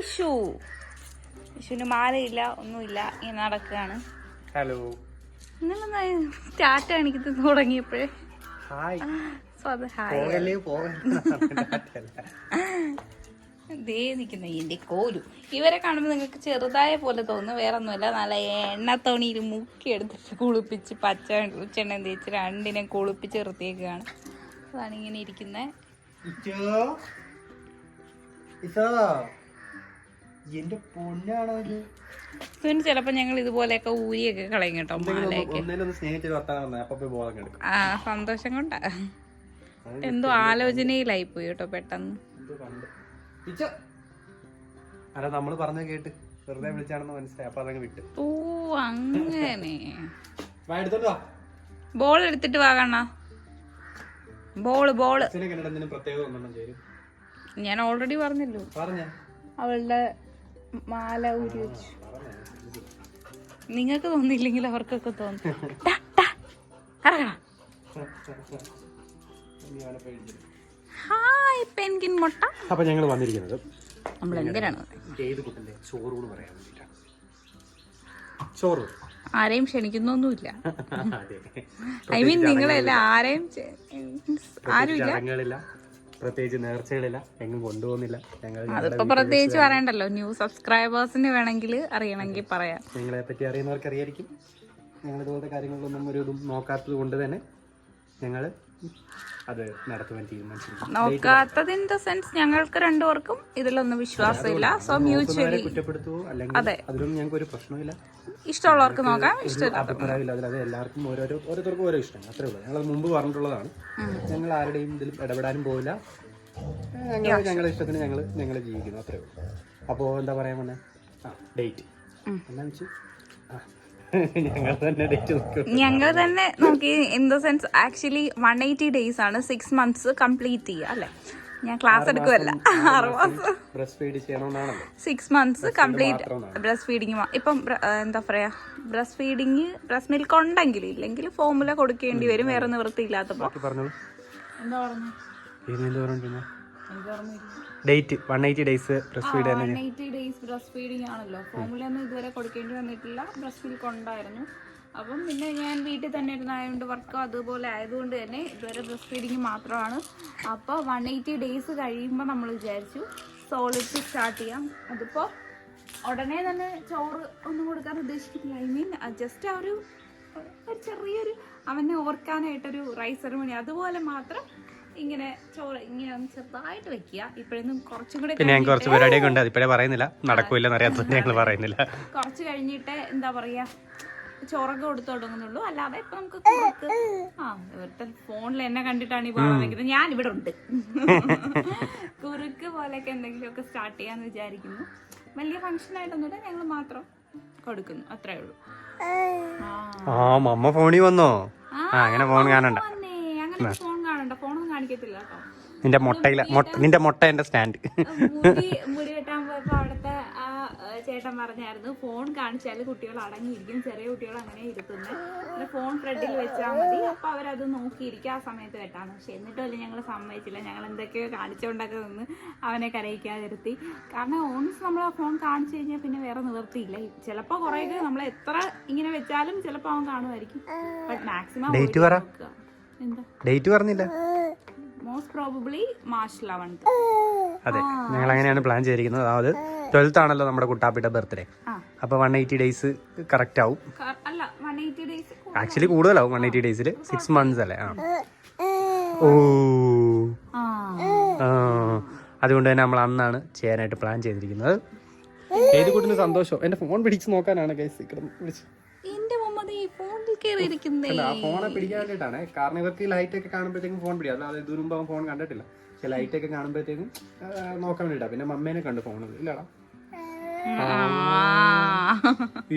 Issue ഇഷുവിന് മാലയില്ല ഒന്നുമില്ല ഇങ്ങനെ നടക്കുകയാണ്. ഹലോ ഇന്നലെ സ്റ്റാർട്ട് കാണിക്കുന്നത് തുടങ്ങിയപ്പോഴേ. ഹായ് സോ അത് ഹായ് ദേ നിൽക്കുന്ന ഇതിന്റെ കോലു. ഇവരെ കാണുമ്പോൾ നിങ്ങൾക്ക് ചെറുതായ പോലെ തോന്നും വേറെ ഒന്നുമില്ല നല്ല എണ്ണത്തോണിയിൽ മുക്കി എടുത്തിട്ട് കുളിപ്പിച്ച് പച്ച ഉച്ചെണ്ണ തേച്ച് രണ്ടിനെ കുളിപ്പിച്ച് നിർത്തിയേക്കാണ് അതാണ് ഇങ്ങനെ ഇരിക്കുന്നത്. എന്റെ ചിലപ്പോൾ ഞങ്ങൾ ഇതുപോലെയൊക്കെ ഊരിയൊക്കെ കളയും കേട്ടോ ആ സന്തോഷം കൊണ്ടാ. എന്തോ ആലോചനയിലായി പോയി കേട്ടോ പെട്ടെന്ന്. അല്ല നമ്മൾ പറഞ്ഞ കേട്ട് വെറുതെ വിളിച്ചാണെന്ന് മനസ്സിലായി. അപ്പൊ അതങ്ങ് വിട്ടു. ഓ അങ്ങനെ. ബോൾ എടുത്തിട്ട് ബോൾ ബോൾ. ഞാൻ ഓൾറെഡി പറഞ്ഞല്ലോ. പറഞ്ഞ. അവളുടെ മാല ഊരി വെച്ചു. നിങ്ങൾക്ക് തോന്നിയില്ലെങ്കിൽ അവർക്കൊക്കെ തോന്നും. ഹായ് പെൻകിൻ മുട്ട. അപ്പൊ ഞങ്ങൾ വന്നിരിക്കുന്നത് നമ്മൾ എന്തിനാണ് ഏത് കുട്ടന്റെ ചോറൂട് പറയാൻ വേണ്ടിട്ടാണ് ചോറ്. ആരെയും ക്ഷണിക്കുന്നൊന്നുമില്ല. ഐ മീൻ നിങ്ങളെല്ലാം ആരെയും ആരുമില്ല. പ്രത്യേകിച്ച് നേർച്ചകളില്ല. എങ്ങും കൊണ്ടുപോകുന്നില്ല. ഞങ്ങൾ അതിപ്പോ പ്രത്യേകിച്ച് പറയണ്ടല്ലോ. ന്യൂ സബ്സ്ക്രൈബേഴ്സിന് വേണമെങ്കിൽ അറിയണമെങ്കിൽ പറയാം. നിങ്ങളെ പറ്റി അറിയുന്നവർക്ക് അറിയായിരിക്കും ഞങ്ങൾ ഇതുപോലത്തെ കാര്യങ്ങളൊന്നും ഒരു ഇതും നോക്കാത്തത് കൊണ്ട് തന്നെ ഞങ്ങൾ അത് നടത്തുവാൻ തീരുമാനിച്ചിരിക്കും നോക്കാത്തത് ഇൻ സെൻസ് ഞങ്ങൾക്ക് രണ്ടുപേർക്കും ഇതിലൊന്നും വിശ്വാസമില്ല. സോ മ്യൂച്വലി കുറ്റപ്പെടുത്തുവോ അല്ലെങ്കിൽ അതിലൊന്നും ഞങ്ങൾക്ക് ഒരു പ്രശ്നമില്ല ഇഷ്ടമുള്ളവർക്ക് നോക്കാം ഇഷ്ടമില്ലാത്ത അഭിപ്രായമില്ല. അതിൽ അത് എല്ലാവർക്കും ഓരോരോ ഓരോരുത്തർക്കും ഓരോ ഇഷ്ടം അത്രേ ഉള്ളൂ. ഞങ്ങൾ മുമ്പ് പറഞ്ഞിട്ടുള്ളതാണ്. ഞങ്ങൾ ആരുടെയും ഇതിൽ ഇടപെടാനും പോവില്ല. ഞങ്ങൾ ഞങ്ങളുടെ ഇഷ്ടത്തിന് ഞങ്ങൾ ഞങ്ങൾ ജീവിക്കുന്നു. അത്രേ ഉള്ളൂ. അപ്പോൾ എന്താ പറയാൻ വന്നേ? ആ ഡേറ്റ് എന്താണെന്ന് വെച്ചു? ഞങ്ങൾ തന്നെ ഡേറ്റ് നോക്കും. ഞങ്ങൾ തന്നെ നോക്കി in the sense actually one eighty days ആണ് സിക്സ് മന്ത്സ് കംപ്ലീറ്റ് ചെയ്യുക അല്ലെ? ഞാൻ ക്ലാസ് എടുക്കുമല്ല ആറ് മാസം six months complete breast feeding ഇപ്പം എന്താ പറയാ? ബ്രസ്റ്റ് ഫീഡിങ് ബ്രസ്റ്റ് മിൽക്ക് ഉണ്ടെങ്കിൽ ഇല്ലെങ്കിൽ ഫോർമുല കൊടുക്കേണ്ടി വരും വേറെ നിവൃത്തിയില്ലാത്തപ്പോ. ബാക്കി പറഞ്ഞോളൂ. എന്താ പറഞ്ഞു? ഇനി എന്താ പറഞ്ഞിരുന്നത് date one eighty days breastfeed ആണ് one eighty days breastfeeding ആണല്ലോ. ഫോമുല ഒന്നും ഇതുവരെ കൊടുക്കേണ്ടി വന്നിട്ടില്ല. ബ്രസ്റ്റ് മിൽക്ക് ഉണ്ടായിരുന്നു അപ്പം പിന്നെ ഞാൻ വീട്ടിൽ തന്നെ ഇരുന്നായതുകൊണ്ട് വർക്ക് അതുപോലെ ആയതുകൊണ്ട് തന്നെ ഇതുവരെ ബ്രസ്റ്റ് ഫീഡിങ് മാത്രമാണ്. അപ്പോൾ വൺ എയ്റ്റി ഡേയ്സ് കഴിയുമ്പോൾ നമ്മൾ വിചാരിച്ചു സോളിഡ് സ്റ്റാർട്ട് ചെയ്യാം. അതിപ്പോൾ ഉടനെ തന്നെ ചോറ് ഒന്നും കൊടുക്കാൻ ഉദ്ദേശിക്കുന്നില്ല. ഐ മീൻ ജസ്റ്റ് ആ ഒരു ഒരു ചെറിയൊരു അവനെ ഓർക്കാനായിട്ടൊരു റൈസ് സെറമണി അതുപോലെ മാത്രം ഇങ്ങനെ ചോറ് ഇങ്ങനെ ഒന്ന് ചെറുതായിട്ട് വെക്കുക. ഇപ്പോഴൊന്നും കുറച്ചും കൂടെ പിന്നെ ഞാൻ കുറച്ച് പരിപാടിയൊക്കെ ഉണ്ട്. അതിപ്പോഴേ പറയുന്നില്ല. നടക്കൂല അറിയാത്തത് ഞങ്ങൾ പറയുന്നില്ല. കുറച്ച് കഴിഞ്ഞിട്ട് എന്താ പറയാ ചോറൊക്കെ കൊടുത്തു തുടങ്ങുന്നുള്ളൂ. അല്ലാതെ ഇപ്പൊ നമുക്ക് കുറുക്ക്. ആ ഇവിടുത്തെ ഫോണിൽ എന്നെ കണ്ടിട്ടാണ് ഈ വെക്കുന്നത്. ഞാൻ ഇവിടെ ഉണ്ട്. കുറുക്ക് പോലെയൊക്കെ എന്തെങ്കിലുമൊക്കെ സ്റ്റാർട്ട് ചെയ്യാന്ന് വിചാരിക്കുന്നു. വലിയ ഫംഗ്ഷൻ ആയിട്ടൊന്നുമില്ല. ഞങ്ങൾ മാത്രം കൊടുക്കുന്നു. അത്രേ ഉള്ളൂ. ആ. മമ്മ ഫോണിൽ വന്നോ? ആ അങ്ങനെ ഫോൺ കാണണ്ട. അങ്ങനെ ഫോൺ കാണണ്ട ഫോണൊന്നും കാണിക്കത്തില്ല കേട്ടോ. നിന്റെ മുട്ടയില നിന്റെ മുട്ട എന്റെ സ്റ്റാൻഡ്. മുടി വെട്ടാൻ പോയപ്പോ അവിടുത്തെ ആ ചേട്ടൻ പറഞ്ഞായിരുന്നു ഫോൺ കാണിച്ചാൽ കുട്ടികൾ അടങ്ങിയിരിക്കും ചെറിയ കുട്ടികൾ അങ്ങനെ ഇരുത്തുന്നത് ഫോൺ ഫ്രണ്ടിൽ വെച്ചാൽ മതി. അപ്പൊ അവരത് നോക്കിയിരിക്കും ആ സമയത്ത് വെട്ടാന്ന് പക്ഷെ എന്നിട്ടല്ലേ ഞങ്ങൾ സമ്മതിച്ചില്ല. ഞങ്ങൾ എന്തൊക്കെയോ കാണിച്ചുകൊണ്ടൊക്കെ നിന്ന് അവനെ കരയിക്കാതിരുത്തി. കാരണം ഓൺസ് നമ്മൾ ആ ഫോൺ കാണിച്ചു കഴിഞ്ഞാൽ പിന്നെ വേറെ നിവർത്തിയില്ല ചിലപ്പോൾ കുറേയൊക്കെ നമ്മൾ എത്ര ഇങ്ങനെ വെച്ചാലും ചിലപ്പോൾ അവൻ കാണുമായിരിക്കും. ബട്ട് മാക്സിമം ഡേറ്റ് പറഞ്ഞില്ല. മോസ്റ്റ് പ്രോബബ്ലി മാർച്ച് ലെവൻത്ത് അതെ ഞങ്ങൾ അങ്ങനെയാണ് പ്ലാൻ ചെയ്തിരിക്കുന്നത്. അതായത് ട്വൽത്ത് ആണല്ലോ നമ്മുടെ കുട്ടാപ്പിയുടെ ബർത്ത്ഡേ അപ്പൊ അപ്പോൾ വൺ എയ്റ്റി ഡേയ്സ് കറക്റ്റ് ആവും ആക്ച്വലി കൂടുതലാവും. വൺ എയ്റ്റി ഡേയ്സിൽ സിക്സ് മന്ത്സ് അല്ലേ? ആ. ഓ. അതുകൊണ്ട് തന്നെ നമ്മൾ അന്നാണ് ചെയ്യാനായിട്ട് പ്ലാൻ ചെയ്തിരിക്കുന്നത്. ഏത് കൂട്ടിന് സന്തോഷം? എന്റെ ഫോൺ പിടിച്ച് നോക്കാനാണ് ഗൈസ് മുമ്മത് ഈ ഫോണിൽ കയറിയിരിക്കുന്നേ. അല്ല ആ ഫോണെ പിടിക്കാൻ വേണ്ടിയിട്ടാണ്. കാരണം ഇവർക്ക് ഈ ലൈറ്റ് ഒക്കെ കാണുമ്പോഴത്തേക്കും ഫോൺ പിടിക്കും. അല്ലാതെ അവൻ ഫോൺ കണ്ടിട്ടില്ല. പക്ഷെ ലൈറ്റ് ഒക്കെ കാണുമ്പോഴത്തേക്കും നോക്കാൻ വേണ്ടിട്ടാ പിന്നെ മമ്മേനെ കണ്ടു ഫോണിൽ ഇല്ലടാ.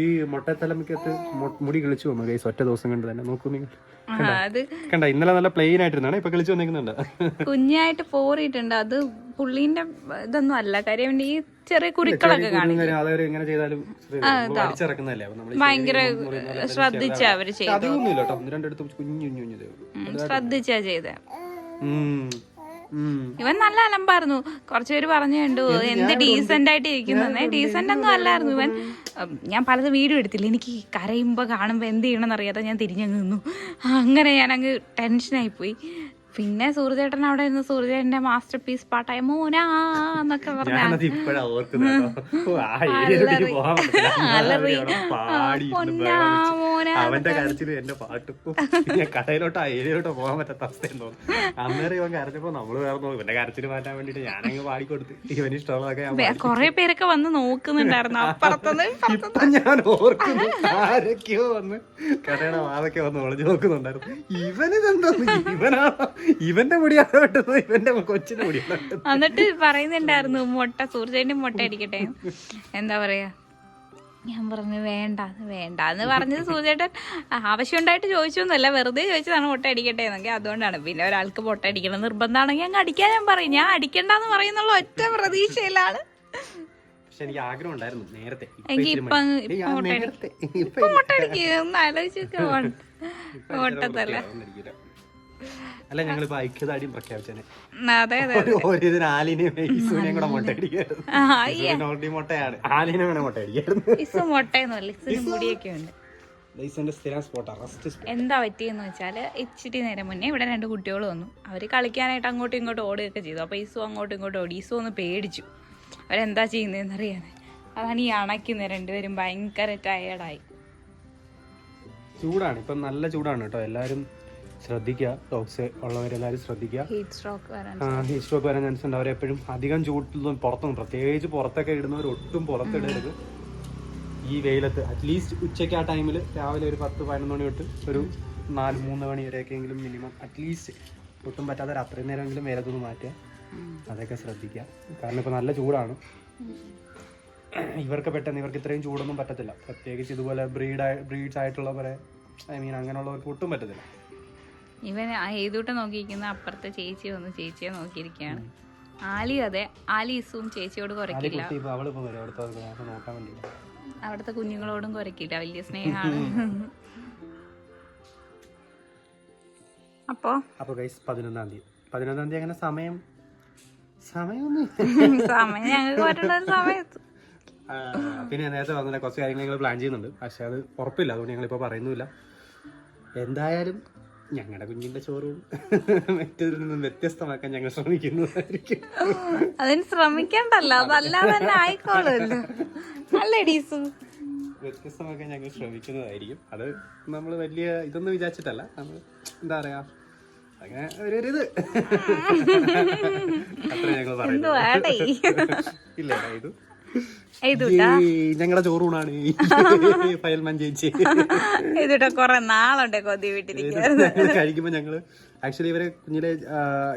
ഈ മുട്ടത്തലമിക്കത്ത് മുടി കിളിച്ചു പോകുന്നു ഒറ്റ ദിവസം കണ്ട് തന്നെ നോക്കൂ നിങ്ങൾ. കണ്ട? ഇന്നലെ നല്ല പ്ലെയിൻ ആയിട്ടിരുന്നാണ് ഇപ്പൊ കളിച്ചു വന്നിരിക്കുന്നുണ്ട് കുഞ്ഞായിട്ട് പോറിയിട്ടുണ്ട്. അത് പുള്ളീന്റെ ഇതൊന്നും അല്ല. കാര്യം ഈ ചെറിയ കുരുക്കളൊക്കെ ഭയങ്കര ശ്രദ്ധിച്ച അവർ ചെയ്തു ശ്രദ്ധിച്ചാ ചെയ്തേ. ഇവൻ നല്ല അലമ്പായിരുന്നു. കുറച്ചുപേര് പറഞ്ഞു കണ്ടു എന്ത് ഡീസെന്റ് ആയിട്ട് ഇരിക്കുന്നേ ഡീസെന്റ് ഒന്നും അല്ലായിരുന്നു ഇവൻ. ഞാൻ പലത് വീഡിയോ എടുത്തില്ല. എനിക്ക് കരയുമ്പോ കാണുമ്പോ എന്ത് ചെയ്യണമെന്ന് അറിയാതെ ഞാൻ തിരിഞ്ഞങ്ങ് നിന്നു. അങ്ങനെ ഞാൻ അങ്ങ് ടെൻഷനായി പോയി പിന്നെ സൂര്യചേട്ടൻ അവിടെ നിന്ന് സൂര്യചേട്ടന്റെ മാസ്റ്റർ പീസ് പാട്ടായ മോനാ എന്നൊക്കെ പറഞ്ഞു മോനാ അവന്റെ കരച്ചിൽ എന്റെ പാട്ടും ഞാൻ കടയിലോട്ട് ഏരിയയിലോട്ട് പോകാൻ പറ്റാത്ത അവസ്ഥയെന്ന് തോന്നുന്നു. അന്നേരം ഇവൻ കരച്ചപ്പോ നമ്മൾ വേറെ നോക്കും. ഇവന്റെ കരച്ചിൽ മാറ്റാൻ വേണ്ടിട്ട് ഞാനങ്ങ് പാടിക്കൊടുത്ത്. ഇവന് ഇഷ്ടമുള്ളതൊക്കെ ഞാൻ. കൊറേ പേരൊക്കെ വന്ന് നോക്കുന്നുണ്ടായിരുന്നു. അപ്പുറത്തുനിന്ന് ഞാൻ ഓർക്കുന്നു ആരൊക്കെയോ വന്ന് കടയുടെ വാതൊക്കെ വന്ന് ഒളിഞ്ഞു നോക്കുന്നുണ്ടായിരുന്നു. ഇവനിതെന്താ ഇവനാ? ഇവന്റെ മുടിയാണ് വെട്ടുന്നത്? ഇവന്റെ കൊച്ചിന്റെ മുടിയാണ് എന്നിട്ട് പറയുന്നുണ്ടായിരുന്നു മുട്ട സൂർജന്റെ മുട്ട അടിക്കട്ടെ. എന്താ പറയാ? ഞാൻ പറഞ്ഞു വേണ്ട വേണ്ട എന്ന് പറഞ്ഞത് സൂചേട്ടൻ ആവശ്യമുണ്ടായിട്ട് ചോദിച്ചൊന്നുമല്ല. വെറുതെ ചോദിച്ചതാണ് മുട്ട അടിക്കട്ടെ എന്നൊക്കെ അതുകൊണ്ടാണ്. പിന്നെ ഒരാൾക്ക് മുട്ട അടിക്കണം നിർബന്ധമാണെങ്കിൽ അങ്ങ് അടിക്കാൻ ഞാൻ പറയും. ഞാൻ അടിക്കണ്ടെന്ന് പറയുന്നുള്ള ഒറ്റ പ്രതീക്ഷയിലാണ്. പക്ഷെ എനിക്ക് ആഗ്രഹം ഉണ്ടായിരുന്നു നേരത്തെ. ഇപ്പൊ മുട്ട അടിക്കുക ഒന്ന് ആലോചിച്ചൊക്കെ മുട്ടത്തല്ല? അല്ല ഞങ്ങൾ ഐക്യദാടിയും പ്രഖ്യാപിച്ചേനെ. അതെ അതെ ഒരു ഒരു ഇതിന് ആലിനെയും ഈസുവിനെയും കൂടെ മുട്ട അടിക്കായിരുന്നു ഓൾറെഡി മുട്ടയാണ്. ആലിനെ വേണേ മുട്ട അടിക്കായിരുന്നു ഇസ് മുട്ടയെന്നല്ല ഇസിന് മുടിയൊക്കെ ഉണ്ട് എന്താ പറ്റിയെന്ന് വെച്ചാൽ ഇച്ചിരി നേരം മുന്നേ ഇവിടെ രണ്ട് കുട്ടികൾ വന്നു. അവർ കളിക്കാനായിട്ട് അങ്ങോട്ടും ഇങ്ങോട്ടും ഓടുകയൊക്കെ ചെയ്തു. അപ്പോൾ ഈസു അങ്ങോട്ടും ഇങ്ങോട്ടും ഓടി. ഈസു ഒന്ന് പേടിച്ചു. അവരെന്താ ചെയ്യുന്നതെന്ന് അറിയാതെ. അതാണ് ഈ അണയ്ക്കുന്നത് രണ്ടുപേരും ഭയങ്കര ടയേർഡായി ചൂടാണ്. ഇപ്പം നല്ല ചൂടാണ് കേട്ടോ. എല്ലാവരും ശ്രദ്ധിക്കുക. ഡോഗ്സ് ഉള്ളവരെല്ലാവരും ശ്രദ്ധിക്കുക. ഹീറ്റ് സ്ട്രോക്ക് വരാൻ ഹീറ്റ് സ്ട്രോക്ക് വരാൻ ചാൻസ് ഉണ്ട്. അവരെപ്പോഴും അധികം ചൂട്ടിലൊന്നും പുറത്തൊന്നും പ്രത്യേകിച്ച് പുറത്തൊക്കെ ഇടുന്നവർ ഒട്ടും പുറത്തിടരുത്. ഈ വെയിലത്ത് അറ്റ്ലീസ്റ്റ് ഉച്ചയ്ക്ക് ആ ടൈമിൽ രാവിലെ ഒരു പത്ത് പതിനൊന്ന് മണി തൊട്ട് ഒരു നാല് മൂന്ന് മണി വരെയൊക്കെയെങ്കിലും മിനിമം അറ്റ്ലീസ്റ്റ് ഒട്ടും പറ്റാതെ അത്രയും നേരമെങ്കിലും വെയിലത്തൊന്ന് മാറ്റുക. അതൊക്കെ ശ്രദ്ധിക്കുക. കാരണം ഇപ്പോൾ നല്ല ചൂടാണ്. ഇവർക്ക് പെട്ടെന്ന് ഇവർക്ക് ഇത്രയും ചൂടൊന്നും പറ്റത്തില്ല. പ്രത്യേകിച്ച് ഇതുപോലെ ബ്രീഡ് ബ്രീഡ്സ് ആയിട്ടുള്ളവരെ ഐ മീൻ അങ്ങനെയുള്ളവർക്ക് ഒട്ടും പറ്റത്തില്ല. ഇവൻ ആ ഏതൂട്ടം നോക്കിയിരിക്കുന്ന അപ്പുറത്തെ ചേച്ചി വന്ന് ചേച്ചിയെ നോക്കിയിരിക്കുകയാണ്. ആലി അതെ ആലീസും ചേച്ചിയോട് കുറയ്ക്കില്ല അവിടുത്തെ കുഞ്ഞുങ്ങളോടും കുറയ്ക്കില്ല വലിയ സ്നേഹമാണ്. അപ്പോ? അപ്പൊ ഗൈസ് പതിനൊന്നാം തീയതി. പതിനൊന്നാം തീയതി അങ്ങനെ സമയം സമയമൊന്നും സമയം ഞങ്ങൾക്ക് സമയത്ത്. പിന്നെ നേരത്തെ പറഞ്ഞ കുറച്ച് കാര്യങ്ങൾ ഞങ്ങൾ പ്ലാൻ ചെയ്യുന്നുണ്ട്. പക്ഷെ അത് ഉറപ്പില്ല അതുകൊണ്ട് ഞങ്ങളിപ്പോൾ പറയുന്നില്ല എന്തായാലും ഞങ്ങളുടെ കുഞ്ഞിന്റെ ചോറും മറ്റേതിൽ നിന്നും വ്യത്യസ്തമാക്കാൻ ഞങ്ങൾ ശ്രമിക്കുന്നതായിരിക്കും. അതിന് ശ്രമിക്കണ്ടല്ലോ അതല്ലാതെ തന്നെ ഡീസു? വ്യത്യസ്തമാക്കാൻ ഞങ്ങൾ ശ്രമിക്കുന്നതായിരിക്കും. അത് നമ്മൾ വലിയ ഇതൊന്നും വിചാരിച്ചിട്ടല്ല. നമ്മൾ എന്താ പറയാ അങ്ങനെ ഒരു ഇത് അത്ര ഞങ്ങൾ പറയുന്നു ഇല്ല ഇത് ഞങ്ങളുടെ ചോറൂണാണ്. ഫയൽമാൻ ചേച്ചി ഇതുട്ടാ കൊറേ നാളുണ്ടേ കൊതി വീട്ടിരിക്കുക കഴിക്കുമ്പോ ഞങ്ങൾ ആക്ച്വലി ഇവരെ കുഞ്ഞിലെ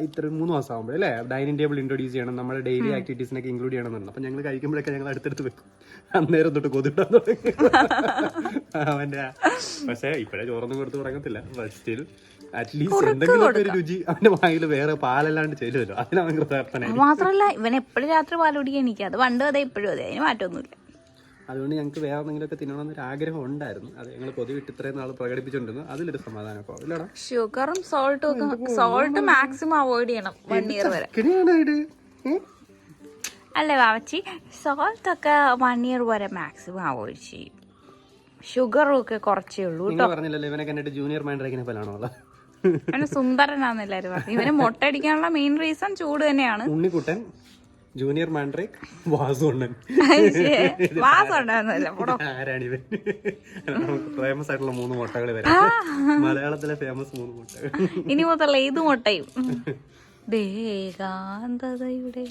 ഇത്ര മൂന്ന് മാസം ആകുമ്പോൾ അല്ലേ? ഡൈനിങ് ടേബിൾ ഇൻട്രൊഡ്യൂസ് ചെയ്യണം നമ്മുടെ ഡെയിലി ആക്ടിവിറ്റീസിനൊക്കെ ഇൻക്ലൂഡ് ചെയ്യണമെന്നുണ്ട്. അപ്പം ഞങ്ങൾ കഴിക്കുമ്പോഴൊക്കെ ഞങ്ങൾ അടുത്തടുത്ത് വെക്കും. അന്നേരം തൊട്ട് കൊതിട്ടാൻ തുടങ്ങി. അവന്റെ പക്ഷേ ഇപ്പോഴേ ചോറൊന്നും കൊടുത്ത് തുടങ്ങത്തില്ല. സ്റ്റിൽ അറ്റ്ലീസ്റ്റ് എന്തെങ്കിലും ഒരു രുചി അവന്റെ വായിൽ വേറെ പാലല്ലാണ്ട് ചെല്ലുമല്ലോ അതിനവൻ കൃതാർത്ഥനായി മാത്രല്ല ഇവൻ എപ്പോഴും രാത്രി പാൽ കുടിക്കാൻ എനിക്ക് അത് പണ്ടും അതെ ഇപ്പോഴും അതെ. അതിന് മാറ്റമൊന്നുമില്ല അതുകൊണ്ട് ഞങ്ങൾക്ക് വേറെ എന്തെങ്കിലുമൊക്കെ തിന്നണമെന്നൊരു ആഗ്രഹം ഉണ്ടായിരുന്നു. അത് ഞങ്ങൾ കൊതി വിട്ട് ഇത്രയും നാൾ പ്രകടിപ്പിച്ചുകൊണ്ടിരുന്നു. അതിലൊരു സമാധാനം ഇല്ലടാ. ഷുഗറും സോൾട്ടും സോൾട്ട് മാക്സിമം അവോയ്ഡ് ചെയ്യണം വൺ ഇയർ വരെ. അല്ലേ വാവച്ചി സോൾട്ട് ഒക്കെ വൺ ഇയർ വരെ മാക്സിമം അവോയ്ഡ് ചെയ്യും. ഷുഗറും ഒക്കെ കുറച്ചേ ഉള്ളൂ പറഞ്ഞില്ലല്ലോ ഇവനെ കണ്ടിട്ട് ജൂനിയർ മൈൻഡ്രേക്കിനെ പോലാണോ അവന് സുന്ദരനാന്ന് എല്ലാരും പറഞ്ഞു ഇവന് മുട്ടടിക്കാനുള്ള മെയിൻ റീസൺ ചൂട് തന്നെയാണ്. Unnikuttan. Junior Mandrake Vasunnan. ആരാണിവൻ famous ആയിട്ടുള്ള മൂന്ന് മുട്ടകൾ വരാം മലയാളത്തിലെ ഫേമസ് മൂന്ന് മുട്ടകൾ ഇനി മുതലുള്ള ഏത് മുട്ടയും? ദേകാന്തതയുടെ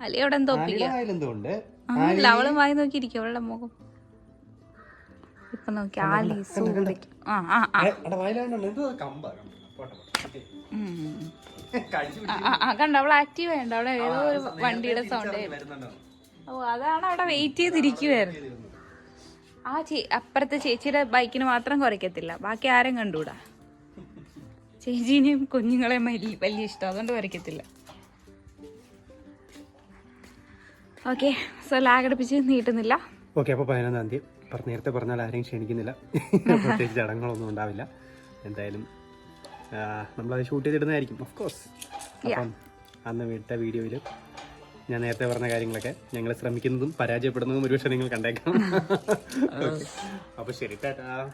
അലിയോടെ എന്തോ അവളും വായി നോക്കി ഇരിക്കും അവളുടെ മുഖം. ഇപ്പൊ നോക്കി ആലി സൂടിക്കും ആ ആ ആ. ആ, കണ്ട? അവൾ ആക്റ്റീവ് ആയിട്ട് അവിടെ ഏതോ ഒരു വണ്ടിയുടെ സൗണ്ട് ഓ അതാണ് അവിടെ വെയിറ്റ് ചെയ്തിരിക്കുവായിരുന്നു. ആ ചേ അപ്പുറത്തെ ചേച്ചിയുടെ ബൈക്കിന് മാത്രം കുറയ്ക്കത്തില്ല. ബാക്കി ആരും കണ്ടുകൂടാ ചേച്ചീനെയും കുഞ്ഞുങ്ങളെയും വലിയ വലിയ ഇഷ്ടം. അതുകൊണ്ട് കുറയ്ക്കത്തില്ല. ഓക്കെ സോ ലാഗ് അടുപ്പിച്ച് നീട്ടുന്നില്ല. ഓക്കെ അപ്പോൾ പതിനൊന്നാം തീയതി. നേരത്തെ പറഞ്ഞാൽ ആരെയും ക്ഷണിക്കുന്നില്ല. പ്രത്യേകിച്ച് ചടങ്ങുകളൊന്നും ഉണ്ടാവില്ല. എന്തായാലും നമ്മളത് ഷൂട്ട് ചെയ്തിടുന്നതായിരിക്കും ഓഫ് കോഴ്സ് അപ്പം അന്ന് വിട്ട വീഡിയോയിൽ ഞാൻ നേരത്തെ പറഞ്ഞ കാര്യങ്ങളൊക്കെ ഞങ്ങൾ ശ്രമിക്കുന്നതും പരാജയപ്പെടുന്നതും ഒരുപക്ഷെ നിങ്ങൾ കണ്ടേക്കാം. അപ്പോൾ ശരി ടാറ്റാ.